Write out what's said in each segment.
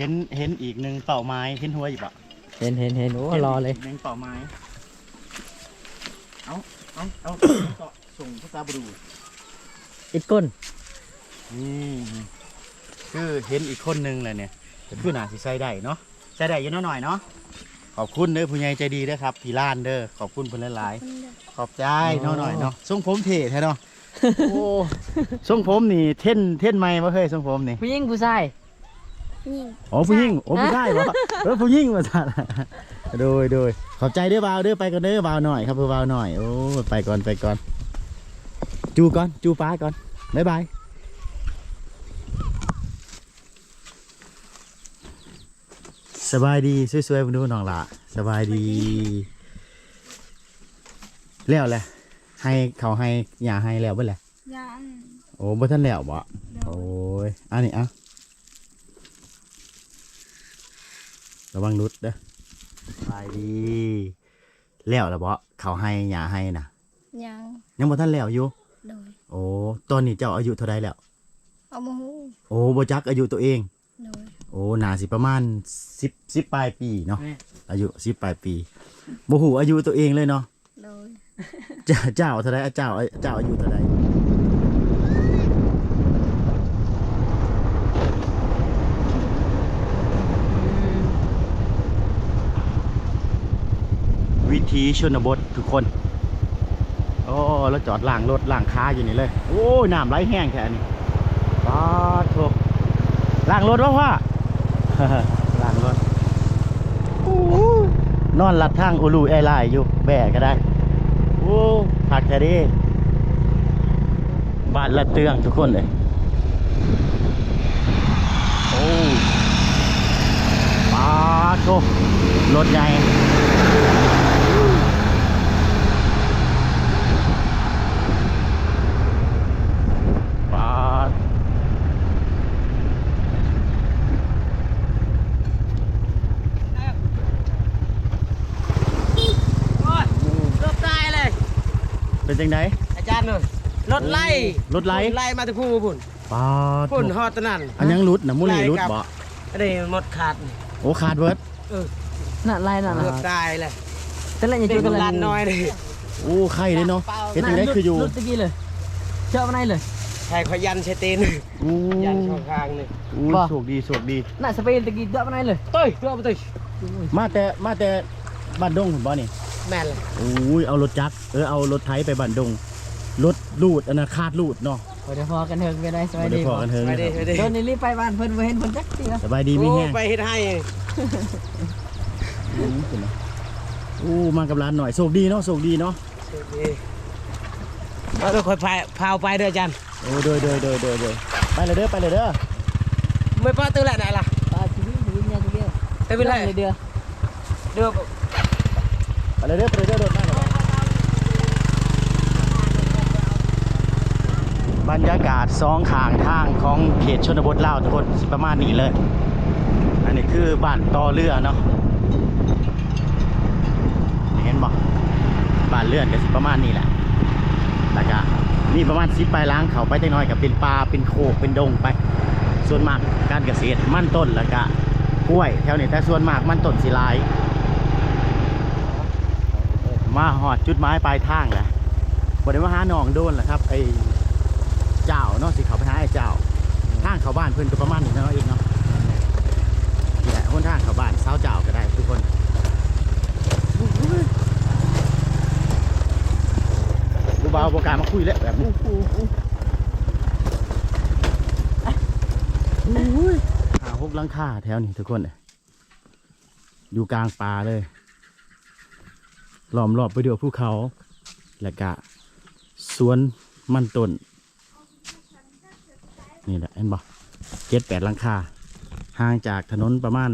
เห็นเห็นอีกหนึ่งเป่าไม้เห็นหัวอยู่ปะเห็นเห็นเห็นโอ้รอเลยหนึ่งเป่าไม้เอาเอาเอาเกาะส่งภาษาบรูอิดก้นนี่คือเห็นอีกคนหนึงเลยเนี่ยคือหนาสิใส่ได้เนาะใส่ได้อยู่เนาะหน่อยเนาะขอบคุณเด้อผู้ใหญ่ใจดีเด้อครับพี่ล้านเด้อขอบคุณเพิ่นหลายๆขอบใจเนาะหน่อยเนาะทรงผมเท่แท้เนาะโอ้ทรงผมนี่เท่นเท่นไหมบ่เคยทรงผมนี่ผู้หญิงผู้ชาย ยิงอ๋อผู้หญิงโอ้ผู้ชายบ่เออผู้หญิงมาสั่นโดยโดยขอบใจเด้อบ่าวเด้อไปก่อนเด้อบ่าวหน่อยครับเพื่อบ่าวหน่อยโอ้ไปก่อนไปก่อน จูก่อนจูป้าก่อนบ๊ายบายสบายดีสวยๆมาดูน้องละสบายดีแล้วแหละให้เขาให้อย่าให้แล้วเบ่แหละยันโอ้บ่ทันแล้วบ่โอ้ยอันนี้อะ ระวังรุดเด้อสบายดีแล้วแล้วบ่เขาให้อย่าให้นะยังยังบ่ทันแล้วอยู่โดยโอ้ตอนนี้เจ้าอายุเท่าไรแล้วเอามาหูโอ้บ่จักอายุตัวเองโดยโอ้น่าสิประมาณ10 10ปลายปีเนาะอายุ10ปลายปีบ่ฮู้อายุตัวเองเลยเนาะโดยเจ้าเจ้าเท่าไรเจ้าเจ้าอายุเท่าไร วิธีชนบททุกคน โอ้แล้วจอดล่างรถล่างค้าอยู่นี่เลย โอ้น้ำไหลแห้งแค่นี้ป้าดโถล่างรถวะพ่อล่างรถโอ้ยนอนลัดทางอูลูแอร์ไลน์อยู่แบกก็ได้โอ้ผักแค่นี้บาทละเตืองทุกคนเลยโอ้ป้าดโถรถใหญ่ ปาด รถได้เลย เป็น จังไดอาจารย์เลยรถไล่รถไล่ไล่มาถึงผู้พุ่นปาดพุ่นฮอดตะนั่นอันยังรุดนะมุลีรุดบ่อันนี้หมดขาดนี่โอ้ขาดเวิร์ดน่ะไล่น่ะเกือบตายเลยแต่ละอย่าเด็ช่กวยกันเลยลานน้อยเลยโอ้ไข่เลยเนาะเฮ็ดจังไดคืออยู่รถตะกี้เลยเจาะมาไหนเลยใครขยันใช้ตีนโอ้ยันช่องทางนี่โอ้บ่โชคดีโชคดีน่ะสเปนตะกี้เจาะมาไหนเลยเต้ยตัวไปเต้ยมาแต่มาแต่บ้านดงเห็นบ่นี่แม่นเลยโอ้ยเอารถจักรเออเอารถไถไปบ้านดงรถลูดอันน่ะคาดลูดเนาะโอ้เดี๋ยวพอกันเถอะไปได้สบ่บายได้ดีพอกันเถิงไปนะดิคไปรับดิโดนนี่รีบไปบ้านเพิ่นบ่เห็นเพิ่นจักเตียสบายดีมีโอ้แฮงไปเฮ็ดให้โอ้ยเป็นไงโอ้มากับร้านหน่อยโชคดีเนาะโชคดีเนาะเราต้องคอยพาพาไปเด้ออาจารย์โอ้โดยโดยโดยโดยโดยไปเลยเด้อไปเลยเด้อไม่ป้าตื้อแหละไหนล่ะอ่าชีวิตชีวิตเนี่ยชีวิตไม่เป็นไรเลยเดือ เดี๋ยวไปเด้อยเด้อโดดมาบรรยากาศสองขางทางของเขตชนบทลาวทุกคนสิประมาณนี้เลย อันนี้คือบ้านต่อเรือเนาะนเห็นบ่บ้านเรือนก็สิประมาณนี้แหละแล้วก็มีประมาณสิบปล้างเขาไปจังน้อยกับเป็นป่าเป็นโคกเป็นดงไป ส่วนมากการเกษตรมั่นต้นแล้วก็กล้วยแถวนี้แต่ส่วนมากมั่นต้นสิหลาย มาหอดจุดหมายปลายทางแหละบไดมาหาหนองโดนแหละครับไอ้เจ้าเนาะสิเขาไปหาไอ้เจ้าทางเขาบ้านเพื่อนก็ประมาณนี้เนาะเองเนาะนี่แหละคนทางเขาบ้านเสาเจ้าก็ได้ทุกคนดูเบาโปรการมาคุยแล้วแบบนี้หาพวกลังคาแถวนี้ทุกคนเลยอยู่กลางป่าเลย ล้อมรอบไปด้วยภูเขา และกะสวนมันต้น นี่แหละเห็นบ่เจ็ดแปดลังคาห่างจากถนนประมาณ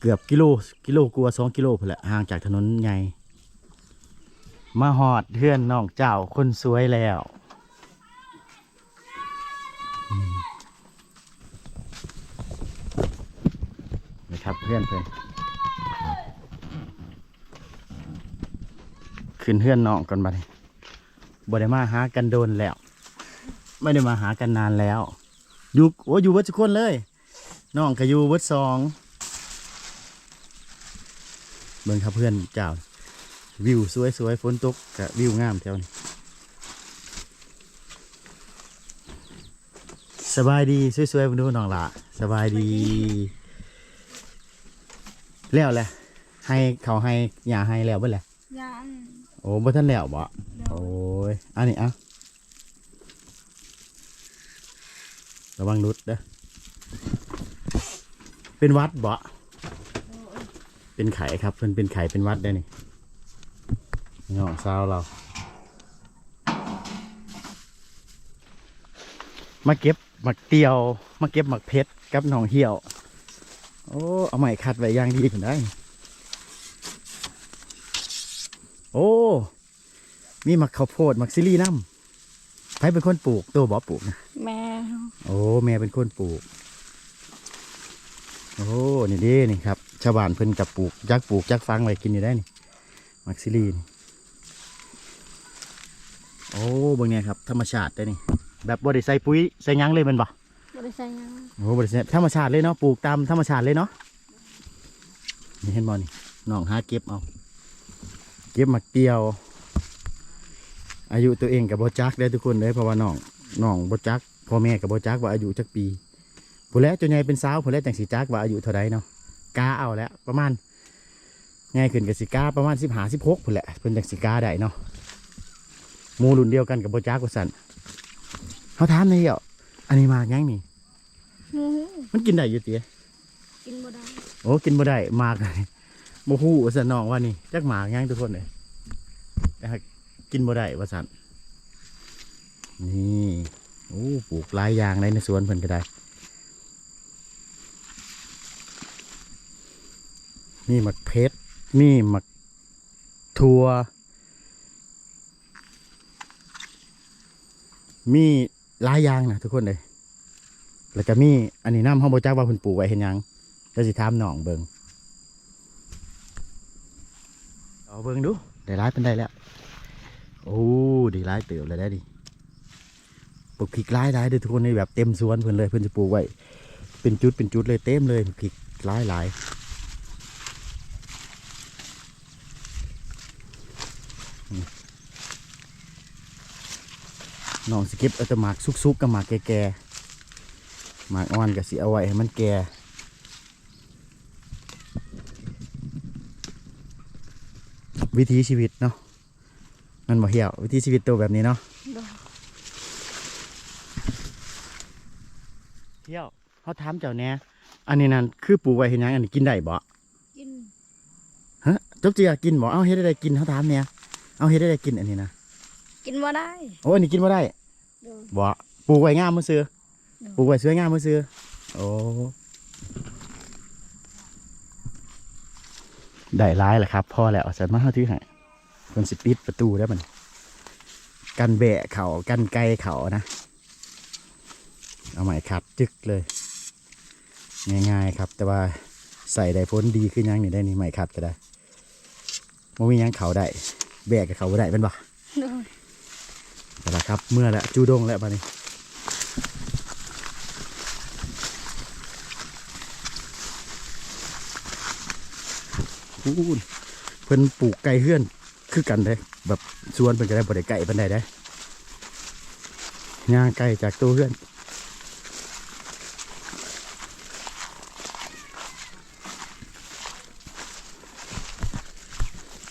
เกือบกิโลกิโลกลัวสองกิโลพอละห่างจากถนนใหญ่มาหอดเพื่อนน้องเจ้าคนสวยแล้วนะครับเพื่อนเพื่อน ขึ้นเฮือนน้องก่อนบัดนี้บ่ได้มาหากันโดนแล้ว ไม่ได้มาหากันนานแล้วอยู่โอ้อยู่วัดทุกคนเลยน้องก็อยู่เบิดสองเบิ่งครับเพื่อนเจ้าวิวสวยๆฝนตกกับวิวงามแถวนี้สบายดีสวยๆมาดูน้องละสบายดี แล้วแหละให้เขาให้อย่าให้แล้วเบิ่แหละ โอ้บ่ทันแล้วบ่โอ้ยอันนี้อะระวังรุดเด้อเป็นวัดบ่เป็นไข่ครับเพิ่นเป็นไข่เป็นวัดได้นี่น้องสาวเรา มาเก็บหมักเตียว มาเก็บหมักเพชรกับหนองเหี่ยว โอ้ เอาใหม่คัดไว้อย่างดีผมได้ โอ้ มีหมักข้าวโพดหมักซิลี่น้ำใครเป็นคนปลูกตัวบอปลูกนะแม่โอ้แม่เป็นคนปลูก โอ้นี่เด้นี่ครับชาวบ้านเพิ่นกับปลูกจักปลูกจักฟังไว้กินอยู่ได้นี่หมักซิลี่นี่โอ้เบางเนี่ยครับธรรมชาติได้นี่ แบบบริใส่ปุ๋ยใส่หยังเลยแมันบ่บริษัทยังโอ้บริษัทธรรมชาติเลยเนาะปลูกตามธรรมชาติเลยเนาะนี่เห็นบอนี่น้องหาเก็บเอา เก็บหมักเตียว อายุตัวเองกับโบจักได้อทุกคนเลยเพราะว่าน้องน้องโบจักพ่อแม่กับโบจักว่าอายุจักปีผู้แล้วจนใหญ่เป็นสาวผู้แล้วจังสีจักว่าอายุเท่าไรเนาะกาเอาแล้วประมาณง่ายขึ้นกับสิกาประมาณสิบหาสิบหกผู้แหละเพิ่นจังสิกาได้เนาะหมูรุ่นเดียวกันกับโบจักว่าสันเขาถามในเหี่ยวอันนี้มากยังนี่หมูมันกินได้อยู่เตี๋ยกินบ่ได้โอ้กินบ่ได้หมากเลยบ่ฮู้ว่าซั่นน้องว่านี่จักหมากยังทุกคนเลยแต่หา กินบ่ได้ว่าซั่นนี่โอ้ปลูกหลายอย่างเลยในสวนเพิ่นก็ได้มีหมักเพชรมีหมักถั่วมีหลายอย่างนะทุกคนเลยแล้วก็มีอันนี้น้ำห้องโบจักว่าเพิ่นปลูกไว้เห็นยังเดี๋ยวสิถามน้องเบิงเอาเบิงดูได้ร้ายเป็นได้แล้ว อ้ด้ร้ายเติบเลยได้ดิปลูกพริกร้ายได้เด้อทุกคนในแบบเต็มสวนเพิ่อนเลยเพิ่อนจะปลูกไว้เป็นจุดเป็นจุดเลยเต็มเลยพริกร้ายหลายน้องสก็บเอาแต่หมากซุกๆกับหมากแก่ๆหมากอ่อนก็สิเอาไว้ให้มันแก่วิถีชีวิตเนาะ มันบ่เหี่ยววิถีชีวิตตัวแบบนี้เนาะโดยเที่ยวเขาถามเจ้าแหน่อันนี้นั่นคือปลูกไว้เห็นยังอันนี้กินได้บ่กินฮะจบเจียกินบ่เอาเฮ็ดได้ได้กินเขาถามเนี่ยเอาเฮ็ดได้ได้กินอันนี้นะกินบ่ได้โอ้อันนี้กินบ่ได้โดยบ่ปลูกไว้งามมือซื้อเนาะปลูกไว้สวยงามมือซื้อโอ้ได้ร้ายแหละครับพอแล้วสันมาเฮาถือให้ คนสิปิดประตูได้มันกันแบะเขากันไกลเขานะ เอาใหม่ครับจึกเลย ง่ายๆครับ แต่ว่าใส่ได้พ้นดีขึ้นยังนี่ได้นี่ใหม่ขัดก็ได้มันมีหยังเขาได้แบกกับเขาบ่ได้เป็นบ่โดยแต่ละครับ เมื่อแล้วจูดงแล้วปานี้อู้นเพิ่นปลูกไก่เฮือน คือกันเลยแบบสวนเพิ่นก็ได้บ่ได้ไก่เปานใดได้ย่างไก่จากตัวเฮือน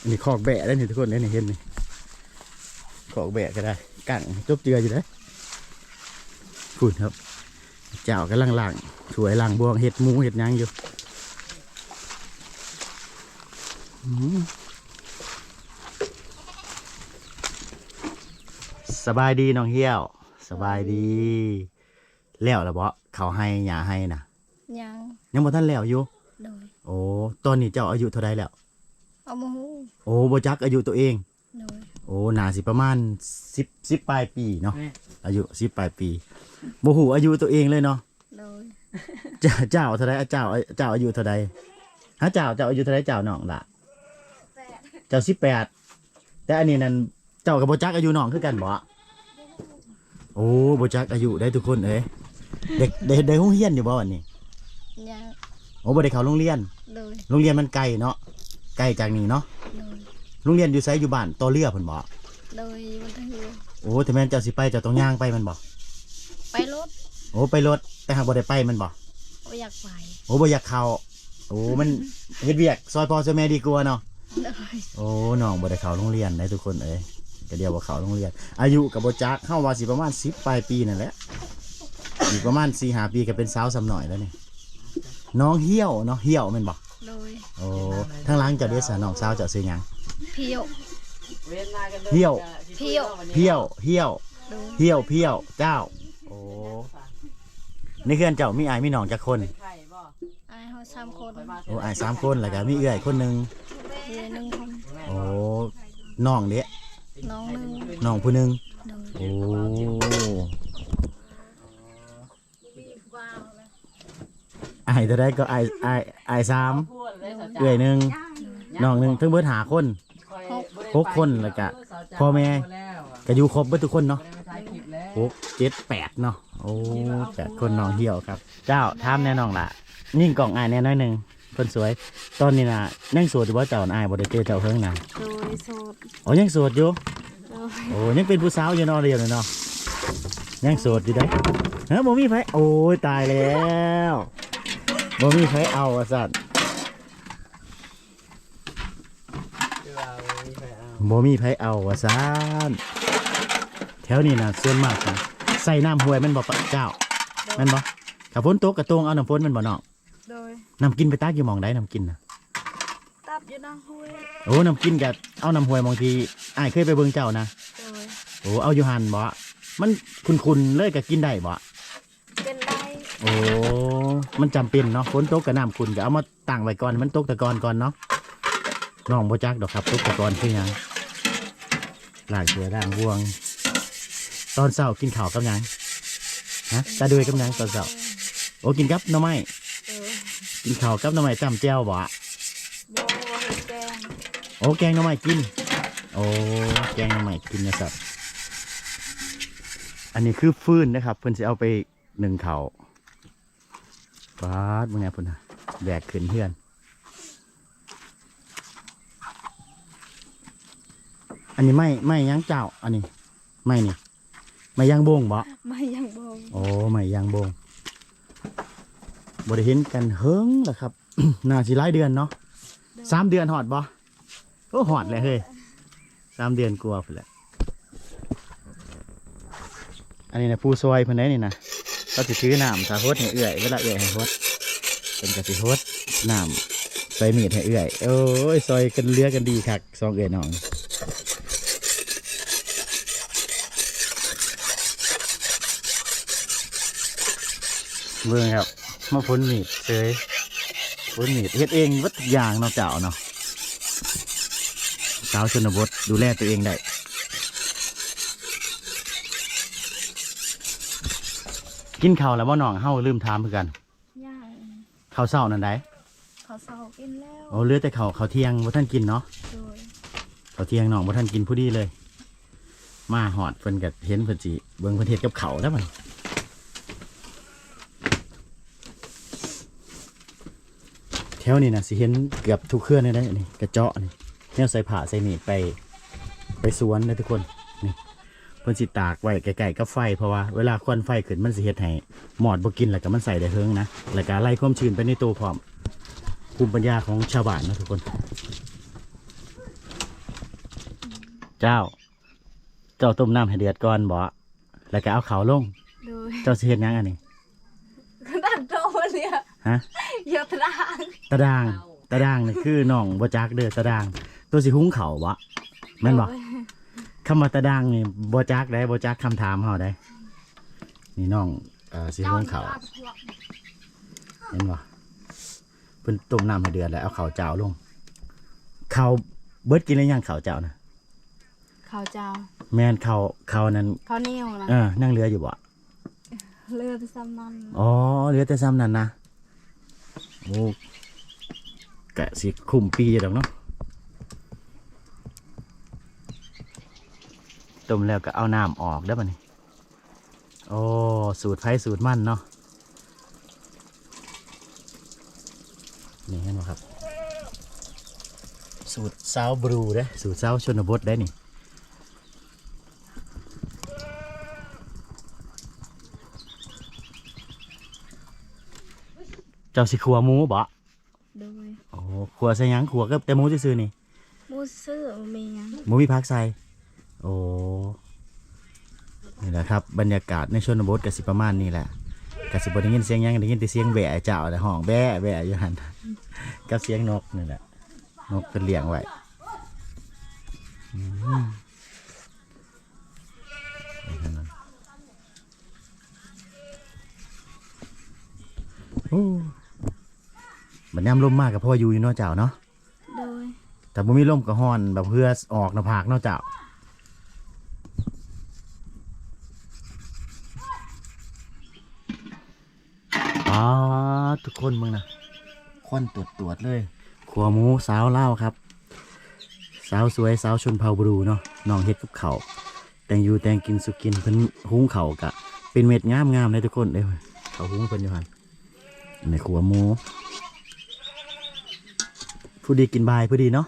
อันนี้คอกแบะได้นี่ทุกคนได้นี่เห็นนี่ขอกแบกก็ได้กั่งจบเจืออยู่ได้พูดครับ เจ้ากำลังล่างสวยล่างบวงเห็ดหมูเห็ดยังอยู่ สบายดีน้องเฮี้ยว สบายดีแล้วละเบาเขาให้หยาให้นะยังยังบ่ท่านแล้วอยู่โดยโอ้ตอนนี้เจ้าอายุเท่าไรแล้ว เอาหมูโอ้บ่จักอายุตัวเอง โดยโอ้น่าสิประมาณสิบสิบปลายปีเนาะแม่อายุสิบปลายปีโมหูอายุตัวเองเลยเนาะโดยเจ้าเจ้าเท่าไรเจ้าเจ้าอายุเท่าไรฮะเจ้าเจ้าอายุเท่าไรเจ้าน้องละเจ้าสิบแปดแต่อันนี้นั่นเจ้ากับโบจักอายุน้องคือกันบ่ โอ้โบจักอายุได้ทุกคนเอ้ยเด็กเด็กเด็กห้องเฮียนอยู่บ่วันนี้ยากโอ้บ่ได้เข้าโรงเรียน โดยโรงเรียนมันไกลเนาะไกลจากนี่เนาะโดยโรงเรียนอยู่ไสอยู่บ้านต่อเรือเพิ่นบ่โดยมันทะเหือโอ้แต่แม่นเจ้าสิไปเจ้าต้องย่างไปมันบ่ไปรถโอ้ไปรถแต่หากบ่ได้ไปมันบ่บ่อยากไปโอ้บ่อยากเข้าโอ้มันเฮ็ดเวียกซอยพ่อซอยแม่ดีกว่าเนาะโดยโอ้น้องบ่ได้เข้าโรงเรียนได้ทุกคนเอ้ย ก็เดียวบ่เข้าโรงเรียน อายุก็บ่จักเฮาว่าสิประมาณ10ปลายปีนั่นแหละอีกประมาณ4-5ปีก็เป็นสาวสำหน่อยแล้วนี่น้องเหี่ยวเนาะเหี่ยวแม่นบ่โดยโอ้ทางหลังเจ้าเดชสาน้องสาวเจ้าซื้อหยังเพียวเว้นมากันด้อเหี่ยวเพียวเหี่ยวเหี่ยวโดยเหี่ยวเพี้ยวเจ้า โอ้ในเพื่อนเจ้ามีอายมีน้องจักคนเป็นไข่บ่อายเฮาสามคนโอ้อายสามคนแล้วก็มีเอื้อยคนหนึงเรือหนึ่งคนโอ้น้องเด้ น้องหนึ่งน้องผู้หนึงโดยโอ้อายเท่าไดก็อายอายอายสามพูดเลยสาวจ๋าเอื้อยหนึงน้องหนึงทั้งเบิดหาคนคอยหกคนแล้วก็สาวจ๋าพ่อแม่แล้วอะก็อยู่ครบเบิดทุกคนเนาะบ่ได้มาถ่ายคลิปแล้วหกเจ็ดแปดเนาะโอ้แปดคนน้องเหี่ยวครับ เจ้าถามแน่น้องล่ะยิ่งกล่องอายแน่น้อยหนึ่ง คนสวย ตอนนี้น่ะยังโสดอยู่บ่เจ้าน่ะอายบ่ได้เจอเจ้าเฮิงน่ะโดยโสดโอ้ยังโสดอยู่โดยโอ้ยังเป็นผู้สาวอยู่เนาะเรียนเลยเนาะยังโสดอยู่ได้เฮ้ยบ่มีไผโอ้ยตายแล้วบ่มีไผเอาอะสัตว์คือว่าบ่มีใครเอาบ่มีไผเอาอะสัตว์แถวนี้น่ะส่วนมากน่ะใส่น้ำห้วยแมันบ่ปะเจ้าแมันบ่ถ้าฝนตกกระตวงเอาน้ำฝนแมันบ่เนาะ โดยน้ำกินไปตักอยู่หมองใดน้ำกินน่ะตับอยู่น้องห้วยโอ้น้ำกินกับเอาน้ำห้วยบางทีอ้ายเคยไปเบิ่งเจ้านะโดยโอ้เอาอยู่หันบ่มันคุณๆเลยก็กินได้บ่เป็นได้โอ้มันจำเป็นเนาะฝนตกกับน้ำคุณก็เอามาตั้งไว้ก่อนมันตกตะกอนก่อนเนาะน้องบ่จักดอกครับตกตะกอนคือหยังล้างเสือล้างบวง ตอนเช้ากินข้าวกับหยังฮะตาด้วยกับหยังตอนเช้าโอ้กินกับหน่อไม้โดย กินข้าวกับหน่อไม้จำแจ่วบ่อะบัวบัวเห็ดแกงโอ้แกงหน่อไม้กิน โอ้แกงหน่อไม้กินนะครับ อันนี้คือฟืนนะครับ เพิ่นสิเอาไปหนึ่งเขาวฟาดมึงไงพุ่นนะแบกขึ้นเพื่อน อันนี้ไม่ไม่ยั้งเจ้า อันนี้ ไม่นี่ไม่ยั้งบงบ่ไม่ยังบง โอ้ไม่ยั้งบง บริเห็นกันเฮิงแหละครับ น่าสิหลายเดือนเนาะสามเดือนหอดบ่โอ้หอดเลยเฮ้ยสามเดือนกลัวไปแหละอันนี้นะผู้ซอยเพิ่นได้นี่นะก็สิถือน้ำถ้าโฮดให้เอื่อยเวลาเอื่อยให้โฮดเป็นก็สิโฮดน้ำใส่มีดให้เอื่อยโอ้ยซอยกันเลือกันดีคักสองเอื่อยน้องเบิ่งครับ มาพ้นมีดเฉยพ้นมีดเฮ็ดเองวัดทุกอย่างเนาะเจ้าเนาะสาวชนบทดูแลตัวเองได้กินข้าวแล้วบ่น้องเฮาลืมถามคือกันย่างข้าวเช้านั่นได้เขาเศร้ากินแล้วโอ้เหลือแต่ข้าวข้าวเที่ยงบ่ทันกินเนาะโดยข้าวเที่ยงน้องบ่ทันกินผู้ดีเลย มาหอดเพิ่นก็เห็นเพิ่นสิเบิ่งเพิ่นเฮ็ดกับข้าวแล้วมันแถ วนี้นะสิเห็นเกือบทุกเครื่องเลยนะอันนี่กระเจาะนี่แนวใส่ผ้าใส่มีดไปไปสวนเลยทุกคนนี่เพิ่นสิตากไว้ไกลๆกับไฟเพราะว่าเวลาควันไฟขึ้นมันสิเฮ็ดให้หมอดบ่กินแล้วก็มันใส่ได้เฮิงนะแล้วก็ไล่ความชื้นไปในตัวพร้อมภูมิปัญญาของชาวบ้านนะทุกคน เจ้า เจ้าต้มน้ำให้เดือดก่อนบ่แล้วก็เอาเขาวลง โดย เจ้าสิเฮ็ดหยังอันนี้ดันโตเนี่ย ฮะเยอะตรางตะดางตะดางนี่คือน้องบ่จักเด้อตะดาง ตัวสิหุงเขาวบ่แม่นบ่โดยคำว่าตะดางนี่บ่จักได้บ่จักคำถามเฮาได้นี่น้องเอ่อสิหุงเขาวเห็นบ่เพิ่นต้มน้ำให้เดือดแล้วเอาข้าวเจ้าลงข้าวเบิดกินแล้วยังข้าวเจ้านะข้าวเจ้า แม่นข้าวข้าวนั้นข้าวเหนียวนะเออนั่งเรืออยู่บ่เลือดซ้ำมันอ๋อเหลือแต่ซ้ำนั่นนะ โอ้กะสิคุมปีอยู่ดอกเนาะต้มแล้วก็เอาน้ำออกได้ป่ะนี่โอ้สูตรไผ่สูตรมันเนาะนี่เห็นไหมครับ สูตรซาวบรูเด้สูตรซาวชนบทได้นี่ จ้าสิขัวหมูบ่โดยโอ้ขัวใส่หยังขัวก็แต่หมูซื่อๆนี่มูซื้อมีหยังหมูมีพักใส่โอ้นี่แหละครับบรรยากาศในชนบทกสิประมาณนี้แหละกสิบได้ยินเสียงหยังได้ยินแต่เสียงแหวะเจ้าแต่ห้องแบะแบะอยู่หันกับเสียงนกนี่แหละนกเป็นเลี้ยงไว้อืมโอ้ บัดยามลมมากกับพ่ออยู่อยู่เนอกเจ้าเนาะโดยแต่บ่มีลมก็ฮ้อนแบบเพื่อออกหน้าผากเนอกเจ้าอ๋อทุกคนมึงนะควันตรวจตรวจๆเลย ขัวหมูสาวเล่าวครับ สาวสวยสาวชนเผ่าบรูเนาะน้องเฮ็ดกับเขาวแต่งอยู่แต่งกินสุกินเพิ่นหุงเขาวกะ เป็นเม็ดงามงามๆเลยทุกคนเด้อเขาหุงเพิ่นอยู่หันในขัวหมู ผู้ดีกินบายผู้ดีเนาะ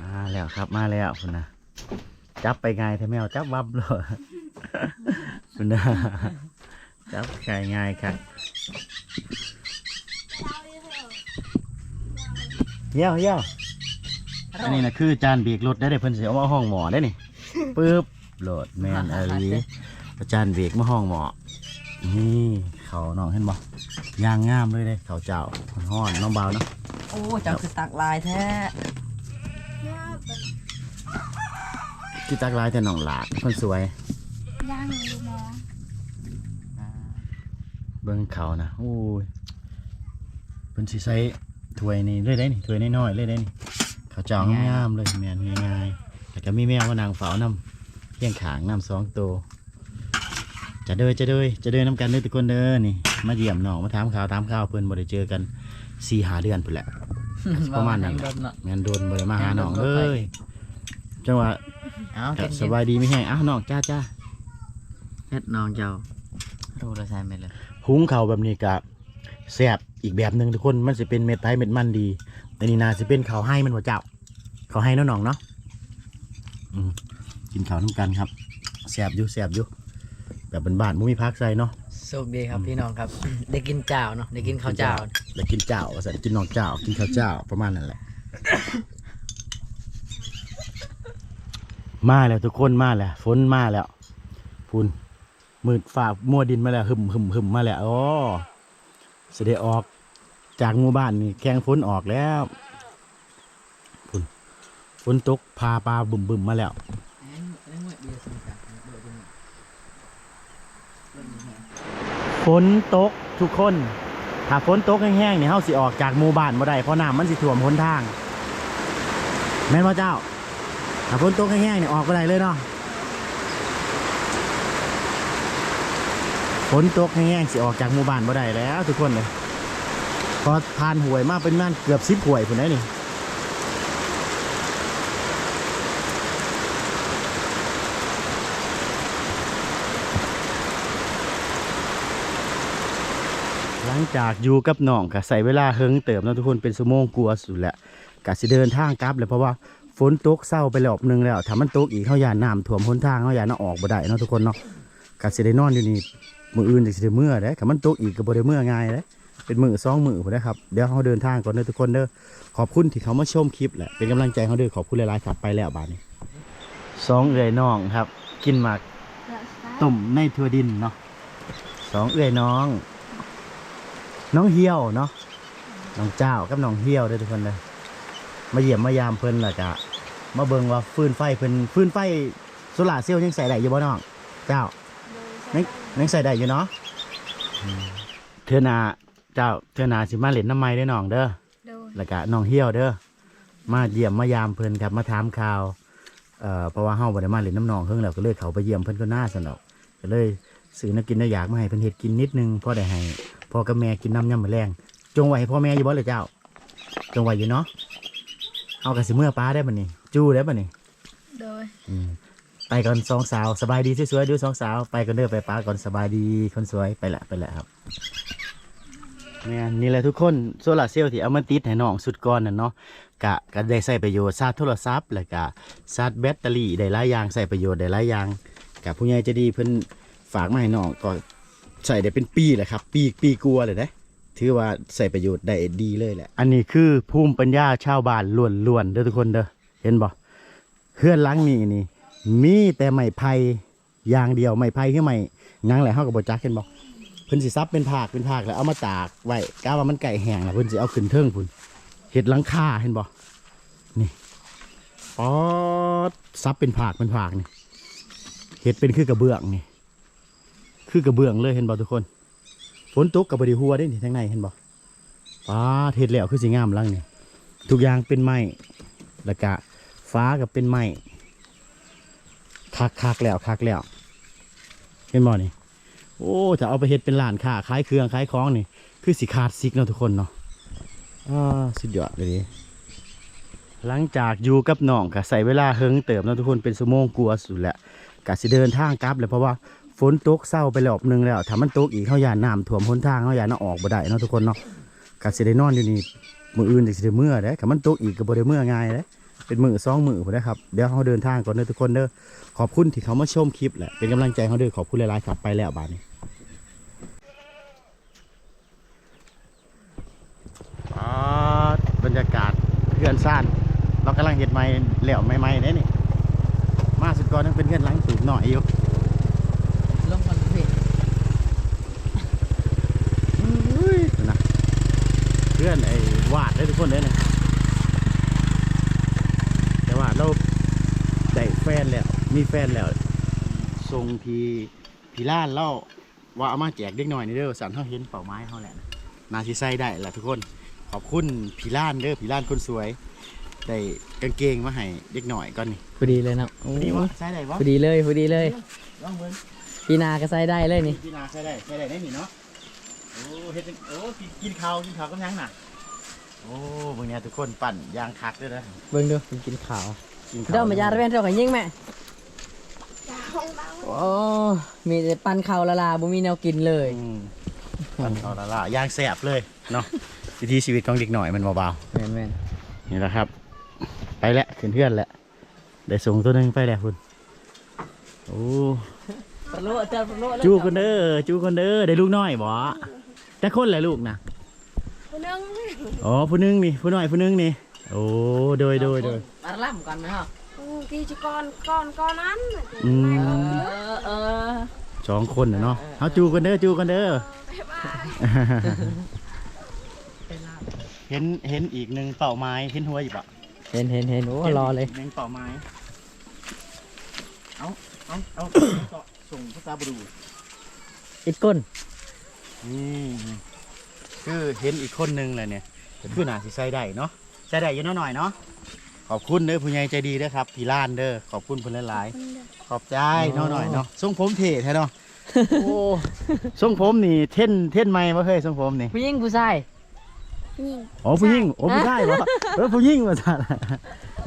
มาแล้วครับมาแล้วคุณนะจับไปไงแท้แมวจับวับเลยคุณนะจับไงง่ายครับเยี่ยวเยี่ยวอันนี้นะคือจานเบรกรถได้เลยเพิ่นเสียมาห้องหมอได้นี่ปึ๊บโหลดแมนเอลีจานเบรกมาห้องหมอนี่เขาน้องเห็นบ่ ยางงามเลยเลยเขาเจ้าห้อนน้องเบาเนาะโอ้เจ้าคือตักลายแท้ที่จักรลายแต่น้องหลาดคนสวยย่างดูหมอเบิ่งเขานะโอ้ยเป็นสีใสถ้วยนี่เลยได้นี่ถ้วยน้อยๆเลยได้นี่เขาวเจ้างามๆเลยแม่นง่ายๆแล้วก็มีแมวมานางเฝ้านำเพียงขางนำสองตัวจะเดินจะเดินจะเดินน้ำกันเด้อทุกคนเด้อนี่ มาเยี่ยมน้องมาถามข่าวถามข่าวเพิ่นบ่ได้เจอกันสี่หาเดือนพุ่นแหละประมาณนั้นเดิมเนาะแม่นโดนบ่ได้มาหาน้องเลยจังหวะเอาก็เก่งสบายดีไม่แห้งอ้าวน้องจ้าจ้าเฮ็ดน้องเจ้ารู้ละใช่ไหมเลยหุงเขาวแบบนี้กะแซ่บอีกแบบหนึ่งทุกคนมันจะเป็นเม็ดไผ่เม็ดมันดีอันนี้นาจะเป็นเขาวให้มันหัวเจ้าเขาวให้เน้องน้องเนาะอืมกินข้าวน้ำกันครับแซ่บอยู่แซ่บอยู่แบบบ้านๆมุ้มีพักใส่เนาะ โชคดีครับพี่น้องครับ ได้กินเจ้าเนาะได้กินข้าวเจ้าแล้วกินเจ้าใส่กินน้องเจ้า กินข้าวเจ้าประมาณนั้นแหละ มาแล้วทุกคนมาแล้วฝนมาแล้วฝุ่นมืดฝ่ามัวดินมาแล้วหึมหึมหึมมาแล้วอ๋อเสได็จออกจากหมู่บ้านนี่แข้งฝนออกแล้วฝุ่นฝนตกพาปลาบึมบึมมาแล้ว ฝนตกทุกคน ถ้าฝนตกแห้งๆเนี่ยเฮาสิออกจากหมู่บ้านบ่ได้เพราะน้ำมันสิท่วมหนทาง แม่นบ่เจ้า ถ้าฝนตกแห้งๆเนี่ยออกบ่ได้เลยเนาะฝนตกแห้งๆสิออกจากหมู่บ้านบ่ได้แล้ว ทุกคนเลยพอผ่านหวยมาเป็นมันเกือบสิบหวยพุ่นได้นี่ ลังจากอยู่กับน้องก็ใส่เวลาเฮิงเติมนะทุกคนเป็นชั่วโมงกลัวสุดแหละกะสิเดินทางกลับเลยเพราะว่าฝนตกเศร้าไปรอบหนึงแล้วถ้ามันตกอีกเขาอย่าน้ำท่วมหนทางเขาอย่าน้าออกบ่ได้เนาะทุกคนเนาะกะสิได้นอนอยู่นี่มืออื่นจะสิได้เมื่อเด้ถ้ามันตกอีกก็บ่ได้เมื่อง่ายเด้เป็นมือสองมือพุ่นะครับเดี๋ยวเขาเดินทางก่อนเด้อทุกคนเด้อขอบคุณที่เขามาชมคลิปแหละเป็นกำลังใจเขาเด้อขอบคุณหลายๆครับไปแล้วบาดนี้สองเอื้อยน้องครับ กินหมากและไส้ตุ่มในถั่วดินเนาะสองเอื้อยน้อง น้องเฮียวเนาะน้องเจ้ากับน้องเฮียวเด้อทุกคนเลยมาเยี่ยมมายามเพิ่นและกะมาเบิ่งว่าฟืนไฟเพิ่นฟืนไฟโซล่าร์เซลล์ยังใส่ได้อยู่บ่น้องเจ้าโดยยังยังใส่ได้อยู่เนาะอืมเทื่อหนาเจ้าเทื่อหนาสิมาเล่นน้ำไม้ได้อน้องเด้อโดยแล้วก็น้องเฮียวเด้อมาเยี่ยมมายามเพิ่นครับมาถามข่าวเอ่อเพราะว่าเฮาบ่ได้มาเล่นน้ำหนองเฮิงแล้วก็เลยเขาไปเยี่ยมเพิ่นก็น่าสนอกก็เลยซื้อน้ำกินน้ำอยากมาให้เพิ่นเฮ็ดกินนิดนึงพอได้ให้ พ่อกับแม่กินน้ำยำมื้อแรงจงไว้ให้พ่อแม่อยู่บ่เลยเจ้า จงไว้อยู่เนาะเอากระสิเมื่อป้าได้บัดนี้จู้ได้บัดนี้โดยอืมไปก่อนสองสาวสบายดีสวยๆดูสองสาวไปก่อนเด้อไปป้าก่อนสบายดีคนสวยไปละไปละครับเนี่ยนี่แหละทุกคนโซลาร์เซลล์ที่เอามาติดให้น้องสุดก่อนน่ะเนาะกะก็ได้ใช้ประโยชน์ชาร์จโทรศัพท์แล้วก็ชาร์จแบตเตอรี่ได้หลายอย่างใช้ประโยชน์ได้หลายอย่างกับผู้ใหญ่ใจะดีเพิ่นฝากมาให้น้องก็ ใส่ได้เป็นปีแหละครับ ปีปีกลัวเลยนะถือว่าใส่ประโยชน์ได้ดีเลยแหละ อันนี้คือภูมิปัญญาชาวบ้านล้วนๆเด้อทุกคนเด้อเห็นบ่เฮือนหลังนี้นี่ มีแต่ไม้ไผ่อย่างเดียวไม้ไผ่คือไม้หยังแหละเฮาก็บ่จักเห็นบ่เพิ่นสิซับเป็นภาคเป็นภาคแล้วเอามาตากไว้กาว่ามันไก่แห้งแล้วเพิ่นสิเอาขึ้นเทิงพุ่นเห็ดหลังคาเห็นบ่นี่ป๊อดซับเป็นภาคเป็นภาคนี่เห็ดเป็นคือกระเบื้องนี่ คือกระเบื้องเลยเห็นบ่ทุกคน ฝนตกกับบไดีหัวได้นี่ทั้งในเห็นบ่ป๊าเห็ดแล้วคือสิงามหลังนี่ทุกอย่างเป็นไม้แล้วก็ฟ้ากับเป็นไม้คักคักแล้วคักแล้วเห็นบ่นี่โอ้จะเอาไปเฮ็ดเป็นร้านค้าขายเครื่องขายของนี่ คือสิขาดซิกเนาะทุกคนเนาะอ่าสุดยอดเลยดิหลังจากอยู่กับน้องก็ใส่เวลาเฮิงเติมเนาะทุกคนเป็นชั่วโมงกลัวสุดแหละก็สิเดินทางกลับเลยเพราะว่า ฝนตกเศร้าไปรอบหนึงแล้วถ้ามันตกอีกเขายานน้ำท่วมหนทางเขายานน้ำออกบ่ได้เนาะทุกคนเนาะก็สิได้นอนอยู่นี่มืออื่นจะสิได้เมื่อเด้ถ้ามันตกอีกก็บ่ได้เมื่อง่ายเด้เป็นมือสองมือพุ่นะครับเดี๋ยวเขาเดินทางก่อนเด้อทุกคนเด้อขอบคุณที่เขามาชมคลิปแหละเป็นกำลังใจเขาเด้อขอบคุณหลายๆครับไปแล้วบาดนี้อ๋อบรรยากาศเพื่อนซ่านเรากำลังเห็ดไม้เหลวใหม่ๆเนี่ยนี่มาสุดก่อนยังเป็นเพื่อนหล้างสูบหน่อยอยู่ ลงก่อนพี่ นะเพื่อนไอ้วาดได้ทุกคนเลยนะแต่ว่าเราได้แฟนแล้ว มีแฟนแล้วทรงพีพีล้านเล่าว่าเอามาแจกเด็กหน่อยนี่เด้อสันเขาเห็นเป่าไม้เขาแหละนะนาที่ใส่ได้แหละทุกคนขอบคุณพีล้านเด้อพีล้านคนสวยได้กางเกงมาให้เด็กหน่อยก่อนนี่พอดีเลยนะโอ้พอดีวะใส่ได้วะพอดีเลยพอดีเลยลองเบิ่งพี่นาก็ใส่ได้เลยนี่พี่นาใส่ได้ใส่ได้ได้นี่เนาะ โอ้เฮ็ดจังโอ้กินกินข้าวกินข้าวก็ยังน่ะ โอ้เบิ่งเนี่ยทุกคนปั่นยางคักด้วยนะเบิ่งดูผมกินข้าวกินข้าวเจ้ามายาระเวนเจ้าก็ยิงแม่ยาห้องเบาโอ้มีแต่ปันข้าวละลาบ่มีแนวกินเลย อืมปั่นข้าวละล่ะยางแสบเลยเนาะวิถีชีวิตของเด็กหน่อยมันเบาแม่นแม่นๆนี่แหละครับ ไปแล้วขึ้นเพื่อนแล้วได้ส่งตัวหนึงไปแล้วคุณโอ้ปลาโลเจ้าปลาโลเลยจูกันเด้อจูกันเด้อได้ลูกน้อยบ่ แต่คนแหละลูกนะคนนึงอ๋อผู้หนึงนี่ผู้น้อยผู้หนึงนี่ โอ้โดยโดยโดยปลาล่ำกันไหมฮะกี่จะก่อนก่อนก่อนนั้นอืมเออเออสองคนน่ะเนาะเอาจูกันเด้อจูกันเด้อบ๊ายบายเห็นเห็นอีกหนึ่งเป่าไม้เห็นหัวอีกปะเห็นเห็นเห็นโอ้รอเลยหนึ่งเป่าไม้เอาเอาเอาส่งภาษาบรูอิดก้น นี่คือเห็นอีกคนหนึงเลยเนี่ยคือหนาสิใส่ได้เนาะใส่ได้อยังน้อยๆเนาะขอบคุณเด้อผู้ใหญ่ใจดีเด้อครับพี่ล้านเด้อขอบคุณเพิ่นหลายๆขอบใจเนาะหน่อยเนาะทรงผมเท่แท้เนาะโอ้ทรงผมนี่เท่นเท่นไหมบ่เคยทรงผมนี่ผู้หญิงผู้ชายนี่อ๋อผู้หญิงโอ้ผู้ชายเหรอเออผู้หญิงมาสั่น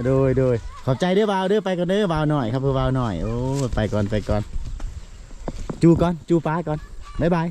โดยโดยขอบใจเด้อบ่าวเด้อไปก่อนเด้อบ่าวหน่อยครับเพื่อบ่าวหน่อยโอ้ไปก่อนไปก่อนจูก่อนจูป้าก่อนบ๊ายบาย